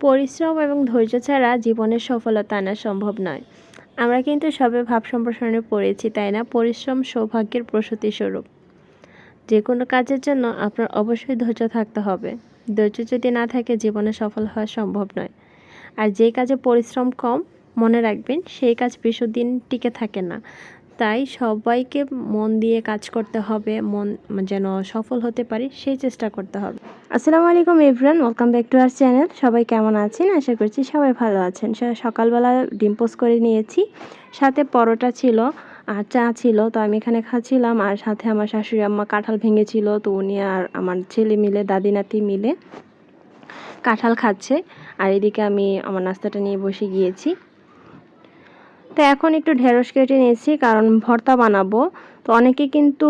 পরিশ্রম এবং ধৈর্য ছাড়া জীবনের সফলতা আনা সম্ভব নয়। আমরা কিন্তু সবে ভাব সম্প্রসারণে পড়েছি, তাই না? পরিশ্রম সৌভাগ্যের প্রসূতি স্বরূপ যে কোনো কাজের জন্য আপনার অবশ্যই ধৈর্য থাকতে হবে। ধৈর্য যদি না থাকে, জীবনে সফল হওয়া সম্ভব নয়। আর যে কাজে পরিশ্রম কম মনে রাখবেন, সেই কাজ বেশি দিন টিকে থাকে না। তাই সবাইকে মন দিয়ে কাজ করতে হবে, মন যেন সফল হতে পারি, সেই চেষ্টা করতে হবে। আসসালামু আলাইকুম everyone, welcome back to our channel. সবাই কেমন আছেন? আশা করছি সবাই ভালো আছেন। সকালবেলা ডিম পোস্ট করে নিয়েছি। সাথে পরোটা ছিল আর চা ছিল, তো আমি এখানে খাচ্ছিলাম। আর সাথে আমার শাশুড়ি আম্মা কাঁঠাল ভেঙেছিল, তো উনি আর আমার ছেলে মিলে, দাদি নাতি মিলে কাঁঠাল খাচ্ছে। আর এদিকে আমি আমার নাস্তাটা নিয়ে বসে গিয়েছি। তো এখন একটু ঢেঁড়স কেটে নিয়েছি, কারণ ভর্তা বানাবো। তো অনেকে কিন্তু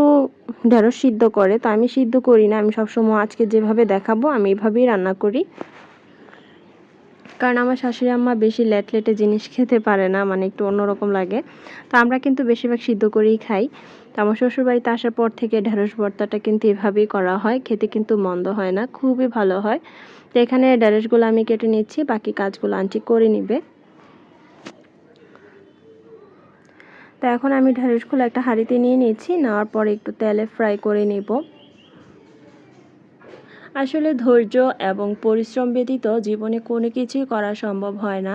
ঢেঁড়স সিদ্ধ করে, তো আমি সিদ্ধ করি না, আমি সবসময় আজকে যেভাবে দেখাবো, আমি এইভাবেই রান্না করি। কারণ আমার শাশুড়ি আম্মা বেশি লেট লেটে জিনিস খেতে পারে না মানে একটু অন্যরকম লাগে। তো আমরা কিন্তু বেশিরভাগ সিদ্ধ করেই খাই। তো আমার শ্বশুরবাড়িতে আসার পর থেকে ঢেঁড়স ভর্তাটা কিন্তু এভাবেই করা হয়, খেতে কিন্তু মন্দ হয় না, খুবই ভালো হয়। তো এখানে ঢেঁড়সগুলো আমি কেটে নিচ্ছি, বাকি কাজগুলো আন্টি করে নিবে। তো এখন আমি ঢেঁড়সগুলো একটা হাঁড়িতে নিয়ে নিয়েছি, নেওয়ার পর একটু তেলে ফ্রাই করে নেব। আসলে ধৈর্য এবং পরিশ্রম ব্যতীত জীবনে কোনো কিছুই করা সম্ভব হয় না।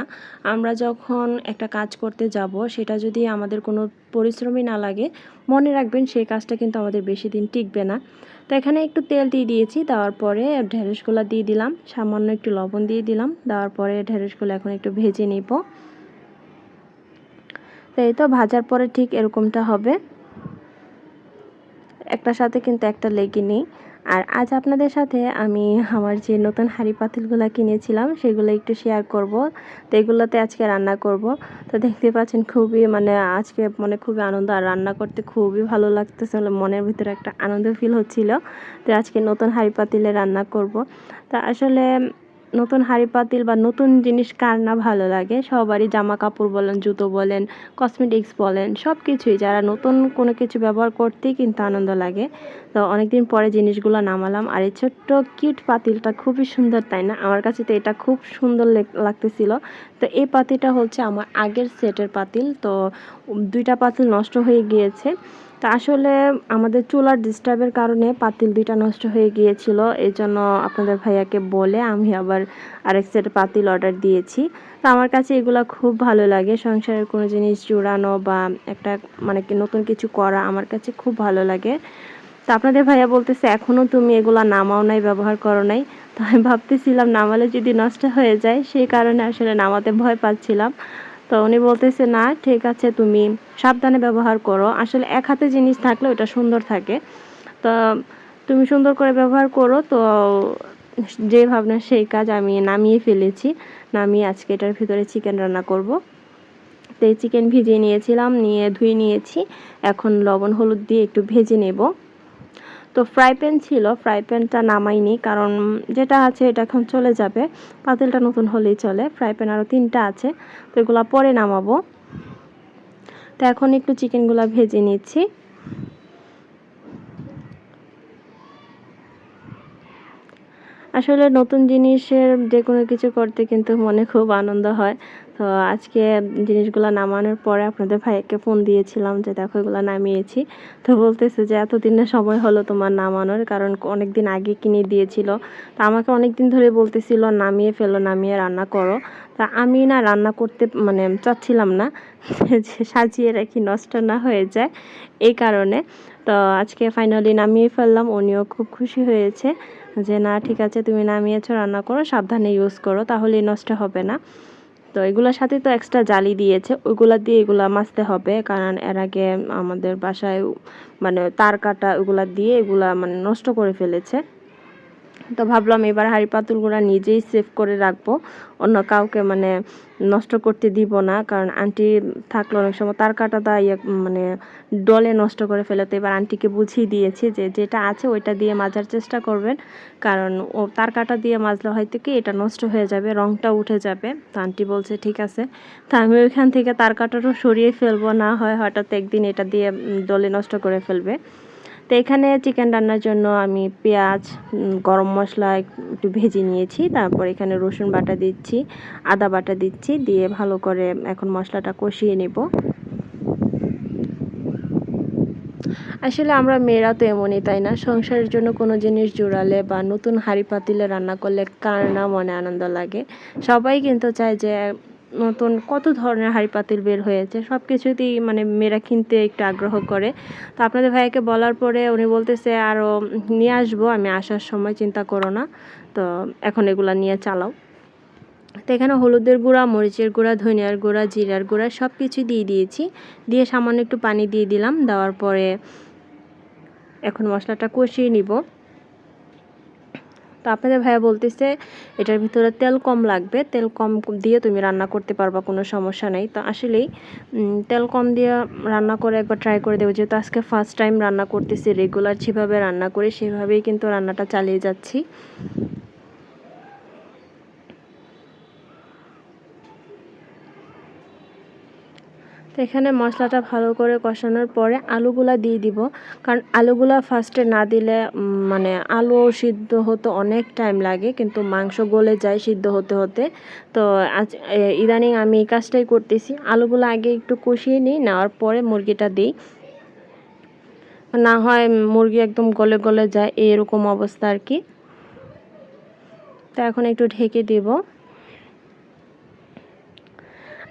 আমরা যখন একটা কাজ করতে যাব, সেটা যদি আমাদের কোনো পরিশ্রমই না লাগে, মনে রাখবেন সেই কাজটা কিন্তু আমাদের বেশি দিন টিকবে না। তো এখানে একটু তেল দিয়ে দিয়েছি, দেওয়ার পরে ঢেঁড়সগুলো দিয়ে দিলাম, সামান্য একটু লবণ দিয়ে দিলাম, দেওয়ার পরে ঢেঁড়সগুলো এখন একটু ভেজে নিব। এই তো ভাজার পরে ঠিক এরকমটা হবে। একটার সাথে কিন্তু একটা লেগে নেই। আর আজ আপনাদের সাথে আমি আমার যে নতুন হাঁড়ি পাতিলগুলো কিনেছিলাম, সেগুলো একটু শেয়ার করব। তো এগুলোতে আজকে রান্না করব। তো দেখতে পাচ্ছেন খুবই মানে আজকে মানে খুবই আনন্দ, আর রান্না করতে খুবই ভালো লাগতেছে মনের ভিতরে একটা আনন্দ ফিল হচ্ছিল। তো আজকে নতুন হাঁড়ি পাতিলে রান্না করব। তা আসলে নতুন হাঁড়ি পাতিল বা নতুন জিনিস কার না ভালো লাগে? সবারই জামা কাপড় বলেন, জুতো বলেন কসমেটিক্স বলেন সব কিছুই যারা নতুন কোনো কিছু ব্যবহার করতেই কিন্তু আনন্দ লাগে। তো অনেকদিন পরে জিনিসগুলো নামালাম আর এই ছোট্ট কিউট পাতিলটা খুবই সুন্দর, তাই না? আমার কাছে তো এটা খুব সুন্দর লেগ- লাগতেছিল। তো এই পাতিলটা হচ্ছে আমার আগের সেটের পাতিল। তো দুইটা পাতিল নষ্ট হয়ে গিয়েছে। তা আসলে আমাদের চুলার ডিস্টার্বের কারণে পাতিল দুইটা নষ্ট হয়ে গিয়েছিল। এই জন্য আপনাদের ভাইয়াকে বলে আমি আবার আরেক সেট পাতিল অর্ডার দিয়েছি। তো আমার কাছে এগুলো খুব ভালো লাগে। সংসারের কোনো জিনিস জোড়ানো বা একটা মানে কি নতুন কিছু করা আমার কাছে খুব ভালো লাগে। তো আপনাদের ভাইয়া বলতেছে এখনও তুমি এগুলা নামাও নাই, ব্যবহার করো নাই। তো আমি ভাবতেছিলাম, নামালে যদি নষ্ট হয়ে যায়, সেই কারণে আসলে নামাতে ভয় পাচ্ছিলাম। তো উনি বলতেছে, না, ঠিক আছে, তুমি সাবধানে ব্যবহার করো। আসলে এক হাতে জিনিস থাকলে ওটা সুন্দর থাকে। তো তুমি সুন্দর করে ব্যবহার করো। তো যে ভাবনা, সেই কাজ আমি নামিয়ে ফেলেছি। নামিয়ে আজকে এটার ভিতরে চিকেন রান্না করব। তো এই চিকেন ভিজিয়ে নিয়েছিলাম, নিয়ে ধুয়ে নিয়েছি। এখন লবণ, হলুদ দিয়ে একটু ভেজে নেব। তো ফ্রাই প্যান ছিল ফ্রাই প্যানটা নামাইনি কারণ যেটা আছে এটা এখন চলে যাবে, পাতিলটা নতুন হলেই চলে ফ্রাই প্যান আরও তিনটা আছে, তো এগুলো পরে নামাবো। তো এখন একটু চিকেনগুলো ভেজে নিচ্ছি। আসলে নতুন জিনিসের যে কোনো কিছু করতে কিন্তু মনে খুব আনন্দ হয়। তো আজকে জিনিসগুলো নামানোর পরে আপনাদের ভাইকে ফোন দিয়েছিলাম যে, দেখো, এগুলো নামিয়েছি। তো বলতেছে যে এতদিনের সময় হলো তোমার নামানোর, কারণ অনেক দিন আগে কিনে দিয়েছিল। তো আমাকে অনেক দিন ধরে বলতেছিল, নামিয়ে ফেলো, নামিয়ে রান্না করো। তা আমি না রান্না করতে মানে চাচ্ছিলাম না। যে, সাজিয়ে রাখি, নষ্ট না হয়ে যায়। এই কারণে তো আজকে ফাইনালি নামিয়ে ফেললাম উনিও খুব খুশি হয়েছে যে, না, ঠিক আছে, তুমি নামিয়েছো, রান্না করো, সাবধানে ইউজ করো তাহলে নষ্ট হবে না। তো এগুলোর সাথে তো এক্সট্রা জালি দিয়েছে, ওইগুলা দিয়ে এগুলো মাছতে হবে, কারণ এর আগে আমাদের বাসায় মানে তার কাটা ওগুলা দিয়ে এগুলা মানে নষ্ট করে ফেলেছে। তো ভাবলাম এবার হাঁড়ি পাতুলগুলো নিজেই সেভ করে রাখব। অন্য কাউকে মানে নষ্ট করতে দিব না, কারণ আন্টি থাকলে অনেক সময় তার কাটাটা ইয়ে মানে ডলে নষ্ট করে ফেলে। তো এবার আন্টিকে বুঝিয়ে দিয়েছি যে যেটা আছে ওইটা দিয়ে মাজার চেষ্টা করবেন, কারণ ও তার কাটা দিয়ে মাজলে হয়তো কি এটা নষ্ট হয়ে যাবে রংটা উঠে যাবে। তো আন্টি বলছে, ঠিক আছে। তো আমি ওইখান থেকে তার কাটাটাও সরিয়ে ফেলব, না হয় হঠাৎ একদিন এটা দিয়ে ডলে নষ্ট করে ফেলবে। তো এখানে চিকেন রান্নার জন্য আমি পেঁয়াজ গরম মশলা একটু ভেজে নিয়েছি। তারপর এখানে রসুন বাটা দিচ্ছি, আদা বাটা দিচ্ছি, দিয়ে ভালো করে এখন মশলাটা কষিয়ে নেব। আসলে আমরা মেয়েরা তো এমনই, তাই না? সংসারের জন্য কোনো জিনিস জোড়ালে বা নতুন হাঁড়ি পাতিলে রান্না করলে কার না মনে আনন্দ লাগে? সবাই কিন্তু চায় যে নতুন কত ধরনের হাঁড়ি পাতিল বের হয়েছে সব কিছুতেই মানে মেয়েরা কিনতে একটু আগ্রহ করে। তো আপনাদের ভাইয়াকে বলার পরে উনি বলতেছে আরও নিয়ে আসব, আমি আসার সময় চিন্তা করো না। তো এখন এগুলা নিয়ে চালাও। তো এখানে হলুদের গুঁড়া, মরিচের গুঁড়া, ধনিয়ার গুঁড়া, জিরার গুঁড়া সব কিছু দিয়ে দিয়েছি। দিয়ে সামান্য একটু পানি দিয়ে দিলাম, দেওয়ার পরে এখন মশলাটা কষিয়ে নিব। তো আপনাদের ভাইয়া বলতেছে, এটার ভিতরে তেল কম লাগবে, তেল কম দিয়ে তুমি রান্না করতে পারবা, কোনো সমস্যা নেই। তো আসলেই তেল কম দিয়ে রান্না করে একবার ট্রাই করে দেবো যেহেতু আজকে ফার্স্ট টাইম রান্না করতেছি রেগুলার যেভাবে রান্না করি, সেভাবেই কিন্তু রান্নাটা চালিয়ে যাচ্ছি। তো এখানে মশলাটা ভালো করে কষানোর পরে আলুগুলা দিয়ে দিব। কারণ আলুগুলা ফার্স্টে না দিলে মানে আলু সিদ্ধ হতে অনেক টাইম লাগে, কিন্তু মাংস গলে যায় সিদ্ধ হতে হতে। তো আজ ইদানিং আমি এই কাজটাই করতেছি। আলুগুলো আগে একটু কষিয়ে নিই, নেওয়ার পরে মুরগিটা দিই। না হয় মুরগি একদম গলে গলে যায়, এরকম অবস্থা আর কি। তো এখন একটু ঢেকে দিব।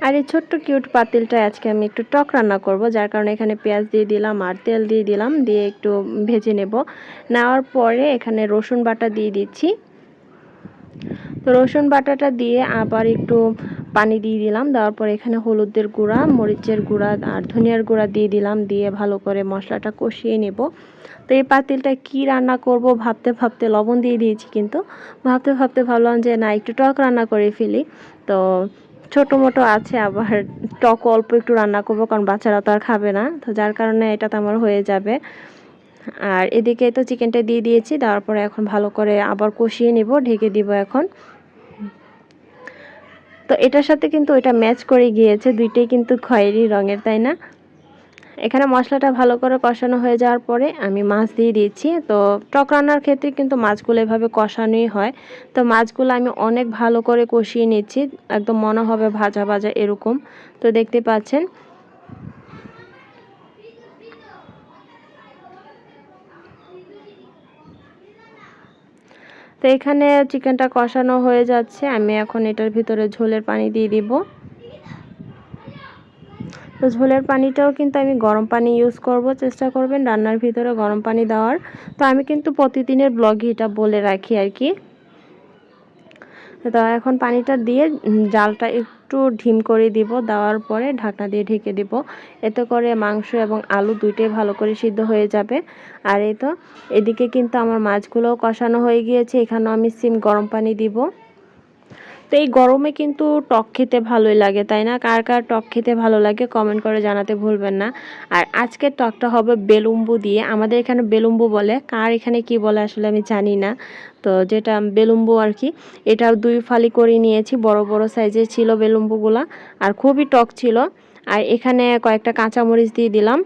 আর এই ছোট্ট কিউট পাতিলটা আজকে আমি একটু টক রান্না করব, যার কারণে এখানে পেঁয়াজ দিয়ে দিলাম আর তেল দিয়ে দিলাম, দিয়ে একটু ভেজে নেব। নেওয়ার পরে এখানে রসুন বাটা দিয়ে দিচ্ছি। তো রসুন বাটাটা দিয়ে আবার একটু পানি দিয়ে দিলাম, দেওয়ার পরে এখানে হলুদের গুঁড়া, মরিচের গুঁড়া আর ধনিয়ার গুঁড়া দিয়ে দিলাম, দিয়ে ভালো করে মশলাটা কষিয়ে নেব। তো এই পাতিলটা কি রান্না করব ভাবতে ভাবতে লবণ দিয়ে দিয়েছি কিন্তু, ভাবতে ভাবতে ভাবলাম যে না, একটু টক রান্না করে ফেলি। তো ছোটো মোটো আছে আবার টক অল্প একটু রান্না করব, কারণ বাচ্চারা তো আর খাবে না। তো যার কারণে এটা তো আমার হয়ে যাবে। আর এদিকে তো চিকেনটা দিয়ে দিয়েছি, দেওয়ার পরে এখন ভালো করে আবার কষিয়ে নিব, ঢেকে দিব এখন। তো এটার সাথে কিন্তু ওইটা ম্যাচ করে গিয়েছে, দুইটাই কিন্তু খয়েরি রঙের, তাই না? এখানে মশলাটা ভালো করে কষানো হয়ে যাওয়ার পরে আমি মাছ দিয়ে দিয়েছি। তো টক রান্নার ক্ষেত্রে কিন্তু মাছগুলো এভাবে কষানোই হয়। তো মাছগুলো আমি অনেক ভালো করে কষিয়ে নিচ্ছি। একদম মনে হবে ভাজা ভাজা এরকম। তো দেখতে পাচ্ছেন। তো এখানে চিকেনটা কষানো হয়ে যাচ্ছে। আমি এখন এটার ভিতরে ঝোলের পানি দিয়ে দিব। তো ঝোলের পানিটাও কিন্তু আমি গরম পানি ইউজ করব, চেষ্টা করবেন রান্নার ভিতরে গরম পানি দেওয়ার। তো আমি কিন্তু প্রতিদিনের ব্লগে এটা বলে রাখি আর কি। তো এখন পানিটা দিয়ে জালটা একটু ঢিম করে দিব, দেওয়ার পরে ঢাকনা দিয়ে ঢেকে দিব। এতে করে মাংস এবং আলু দুইটাই ভালো করে সিদ্ধ হয়ে যাবে। আর এই তো, এদিকে কিন্তু আমার মাছগুলোও কষানো হয়ে গিয়েছে, এখানেও আমি সিম গরম পানি দিব। তো এই গরমে কিন্তু টক খেতে ভালোই লাগে, তাই না? কার কার টক খেতে ভালো লাগে কমেন্ট করে জানাতে ভুলবেন না। আর আজকের টকটা হবে বেলুম্বু দিয়ে। আমাদের এখানে বেলুম্বু বলে, কার এখানে কি বলে আসলে আমি জানি না। তো যেটা বেলুম্বু আর কি, এটা দুই ফালি করে নিয়েছি, বড় বড় সাইজের ছিল বেলুম্বুগুলা, আর খুবই টক ছিল। আর এখানে কয়েকটা কাঁচামরিচ দিয়ে দিলাম।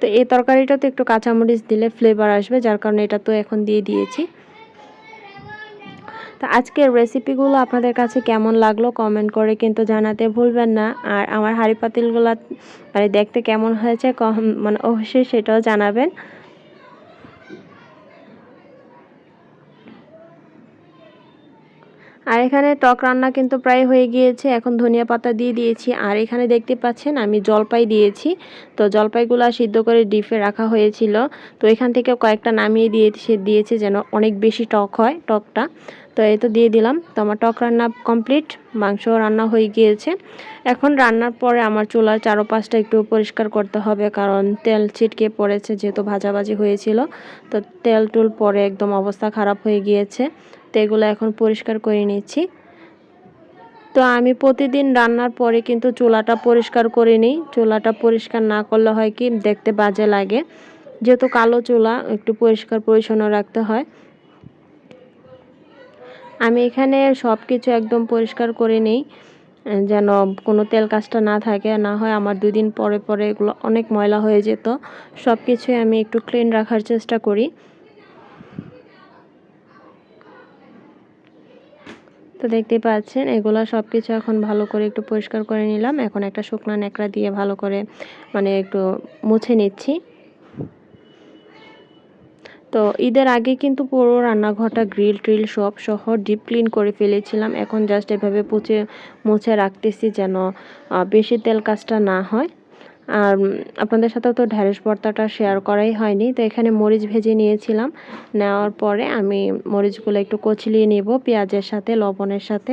তো এই তরকারিটাতে একটু কাঁচামরিচ দিলে ফ্লেভার আসবে, যার কারণে এটা তো এখন দিয়ে দিয়েছি। তো আজকের রেসিপিগুলো আপনাদের কাছে কেমন লাগল কমেন্ট করে কিন্তু জানাতে ভুলবেন না। আর আমার হাড়ি পাতিলগুলো মানে দেখতে কেমন হয়েছে মানে অবশ্যই সেটাও জানাবেন। আর এখানে টক রান্না কিন্তু প্রায় হয়ে গিয়েছে। এখন ধনিয়া পাতা দিয়ে দিয়েছি। আর এখানে দেখতে পাচ্ছেন আমি জলপাই দিয়েছি। তো জলপাইগুলো সিদ্ধ করে ডিপে রাখা হয়েছিল। তো এখান থেকে কয়েকটা নামিয়ে দিয়েছে দিয়েছে যেন অনেক বেশি টক হয় টকটা। তো এই তো দিয়ে দিলাম। তো আমার টক রান্না কমপ্লিট, মাংস রান্না হয়ে গিয়েছে। এখন রান্নার পরে আমার চুলার চারপাশটা একটু পরিষ্কার করতে হবে, কারণ তেল ছিটকে পড়েছে, যেহেতু ভাজাভাজি হয়েছিল। তো তেল টুল পরে একদম অবস্থা খারাপ হয়ে গিয়েছে। তো এগুলো এখন পরিষ্কার করে নিচ্ছি। তো আমি প্রতিদিন রান্নার পরে কিন্তু চুলাটা পরিষ্কার করে নিই। চুলাটা পরিষ্কার না করলে হয় কি, দেখতে বাজে লাগে। যেহেতু কালো চুলা, একটু পরিষ্কার পরিচ্ছন্ন রাখতে হয়। আমি এখানে সব কিছু একদম পরিষ্কার করে নিই, যেন কোনো তেল কাজটা না থাকে। না হয় আমার দুই দিন পরে পরে এগুলো অনেক ময়লা হয়ে যেত। সব কিছুই আমি একটু ক্লিন রাখার চেষ্টা করি। তো দেখতে পাচ্ছেন, এগুলো সব কিছু এখন ভালো করে একটু পরিষ্কার করে নিলাম। এখন একটা শুকনো ন্যাকড়া দিয়ে ভালো করে মানে একটু মুছে নিচ্ছি। তো ঈদের আগে কিন্তু পুরো রান্নাঘরটা গ্রিল ট্রিল সব সহ ডিপ ক্লিন করে ফেলেছিলাম। এখন জাস্ট এভাবে পুছে মুছে রাখতেছি যেন বেশি তেল কাজটা না হয়। আর আপনাদের সাথে তো ঢ্যাঁড়স ভর্তাটা শেয়ার করাই হয়নি। তো এখানে মরিচ ভেজে নিয়েছিলাম। নেওয়ার পরে আমি মরিচগুলো একটু কচলিয়ে নেব পেঁয়াজের সাথে, লবণের সাথে।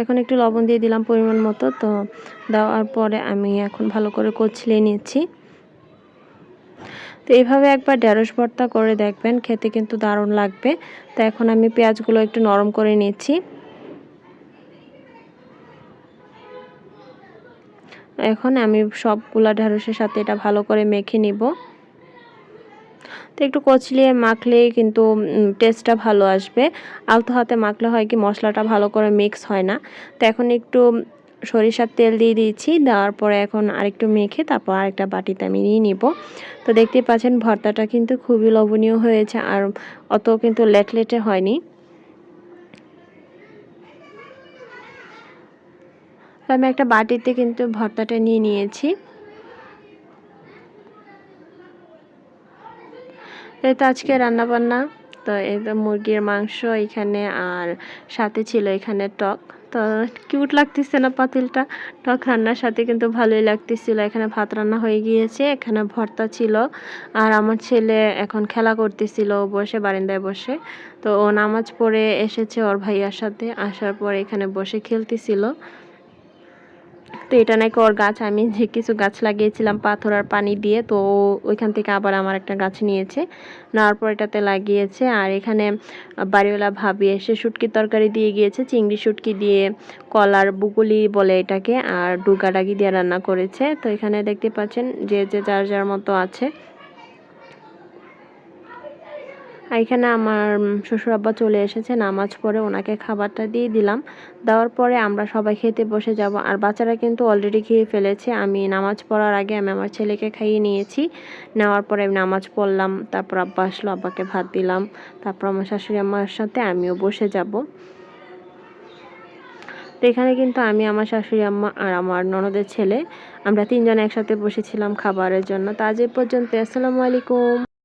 এখন একটু লবণ দিয়ে দিলাম পরিমাণ মতো। তো দেওয়ার পরে আমি এখন ভালো করে কচলিয়ে নিচ্ছি। তো এইভাবে একবার ঢেঁড়স ভর্তা করে দেখবেন, খেতে কিন্তু দারুণ লাগবে। তো এখন আমি পেঁয়াজগুলো একটু নরম করে নিচ্ছি। এখন আমি সবগুলা ঢেঁড়সের সাথে এটা ভালো করে মেখে নিব। তো একটু কচলিয়ে মাখলে কিন্তু টেস্টটা ভালো আসবে। আলতো হাতে মাখলে হয় কি, মশলাটা ভালো করে মিক্স হয় না। তো এখন একটু সরিষার তেল দিয়ে দিয়েছি। দেওয়ার পরে এখন আরেকটু মেখে তারপর আরেকটা বাটিতে আমি নিয়ে নিব। তো দেখতে পাচ্ছেন ভর্তাটা কিন্তু খুবই লোভনীয় হয়েছে আর অত কিন্তু লেট লেটে হয়নি। আমি একটা বাটিতে কিন্তু ভর্তাটা নিয়ে নিয়েছি। এই তো আজকে রান্নাবান্না। তো এই তো মুরগির মাংস এখানে আর সাথে ছিল এখানে টক। তো কিউট লাগতেছে না পাতিলটা? টক রান্নার সাথে কিন্তু ভালোই লাগতেছিল। এখানে ভাত রান্না হয়ে গিয়েছে, এখানে ভর্তা ছিল। আর আমার ছেলে এখন খেলা করতেছিল বসে বারিন্দায় বসে। তো ও নামাজ পড়ে এসেছে ওর ভাইয়ার সাথে। আসার পর এখানে বসে খেলতেছিল। তো এটা নাকি ওর গাছ, আমি যে কিছু গাছ লাগিয়েছিলাম পাথর আর পানি দিয়ে, তো ওইখান থেকে আবার আমার একটা গাছ নিয়েছে। নেওয়ার পর এটাতে লাগিয়েছে, আর এখানে বাড়িওয়ালা ভাবি এসে শুটকি তরকারি দিয়ে গিয়েছে, চিংড়ি শুটকি দিয়ে কলার বুকুলি বলে এটাকে, আর ডুগাডাগি দিয়ে রান্না করেছে। তো এখানে দেখতে পাচ্ছেন যে যে যার যার মতো আছে। এখানে আমার শ্বশুর আব্বা চলে এসেছে, নামাজ পড়ে ওনাকে খাবারটা দিয়ে দিলাম। দেওয়ার পরে আমরা সবাই খেতে বসে যাব। আর বাচ্চারা কিন্তু অলরেডি খেয়ে ফেলেছে। আমি নামাজ পড়ার আগে আমি আমার ছেলেকে খাইয়ে নিয়েছি। নেওয়ার পরে আমি নামাজ পড়লাম। তারপর আব্বা আসলো, আব্বাকে ভাত দিলাম। তারপর আমার শাশুড়ি আম্মার সাথে আমিও বসে যাব। তো এখানে কিন্তু আমি, আমার শাশুড়ি আম্মা আর আমার ননদের ছেলে, আমরা তিনজন একসাথে বসেছিলাম খাবারের জন্য। তা আজ পর্যন্ত আসসালামু আলাইকুম।